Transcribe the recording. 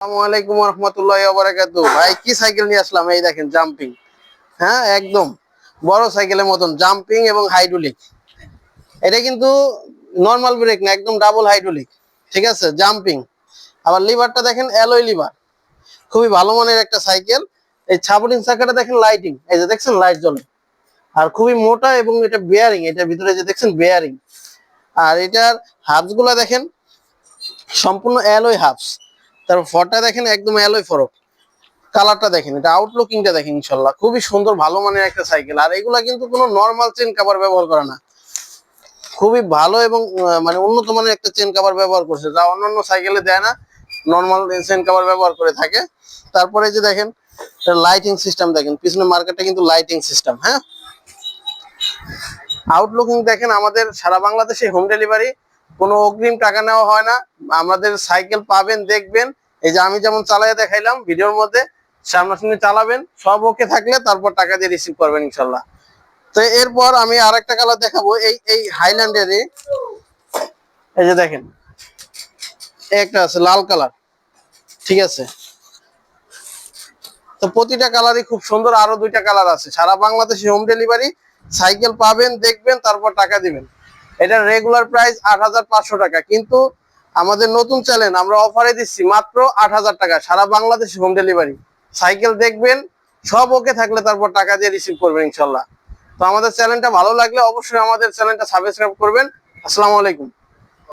আসসালামু আলাইকুম রহমতুল্লাহ বারাকাত ভাই, কি সাইকেল নিয়ে আসলাম? এই দেখেন জাম্পিং হ্যাঁ একদম। বড় সাইকেলের মতন জাম্পিং এবং হাইড্রোলিক এটা কিন্তু নর্মাল ব্রেক না, একদম ডাবল হাইড্রোলিক ঠিক আছে? জাম্পিং আবার লিভারটা দেখেন অ্যালয় লিভার খুবই ভালো মানের একটা সাইকেল। এই ছাপটিং চাকাটা দেখেন লাইটিং এই যে দেখছেন লাইট জ্বলে। আর খুবই মোটা এবং এটা বেয়ারিং এটার ভিতরে যে দেখছেন বেয়ারিং আর এটার হাফসগুলা দেখেন, সম্পূর্ণ অ্যালয় হাফস তারপর ফরটা দেখেন, একদম অ্যালয় ফরক। কালারটা দেখেন, এটা আউটলুকিংটা দেখেন, ইনশাল্লাহ। খুবই সুন্দর, ভালো মানের একটা সাইকেল আর এগুলা কিন্তু কোনো নর্মাল চেন কাভার ব্যবহার করে না। খুবই ভালো এবং মানে উন্নত মানের একটা চেন কাভার ব্যবহার করছে। যা অন্যান্য সাইকেলে দেয় না নর্মাল চেন কাভার ব্যবহার করে থাকে। তারপরে যে দেখেন লাইটিং সিস্টেম দেখেন। পিছনে মার্কেটটা কিন্তু লাইটিং সিস্টেম হ্যাঁ? আউটলুকিং দেখেন, আমাদের সারা বাংলাদেশে হোম ডেলিভারি কোনো অগ্রিম টাকা নেওয়া হয় না। আমাদের সাইকেল পাবেন, দেখবেন। এই যে আমি যেমন চালাই দেখাইলাম, ভিডিওর মধ্যে সামনাসামনি চালাবেন, সব ওকে থাকলে তারপর টাকা দিয়ে রিসিভ করবেন ইনশাল্লাহ। তো এরপর আমি আর একটা কালার দেখাবো, এই এই হাইল্যান্ডেরই এই যে দেখেন একটা আছে, লাল কালার ঠিক আছে? তো প্রতিটা কালারই খুব সুন্দর, আরও দুইটা কালার আছে। সারা বাংলাদেশে হোম ডেলিভারি সাইকেল পাবেন, দেখবেন, তারপর টাকা দিবেন। এটা রেগুলার প্রাইস আট হাজার পাঁচশো টাকা। কিন্তু আমাদের নতুন চ্যানেল আমরা অফারে দিচ্ছি মাত্র আট হাজার টাকা, সারা বাংলাদেশ হোম ডেলিভারি সাইকেল দেখবেন, সব ওকে থাকলে তারপর টাকা দিয়ে রিসিভ করবেন ইনশাল্লাহ। তো আমাদের চ্যানেলটা ভালো লাগলে অবশ্যই আমাদের চ্যানেলটা সাবস্ক্রাইব করবেন। আসসালামু আলাইকুম।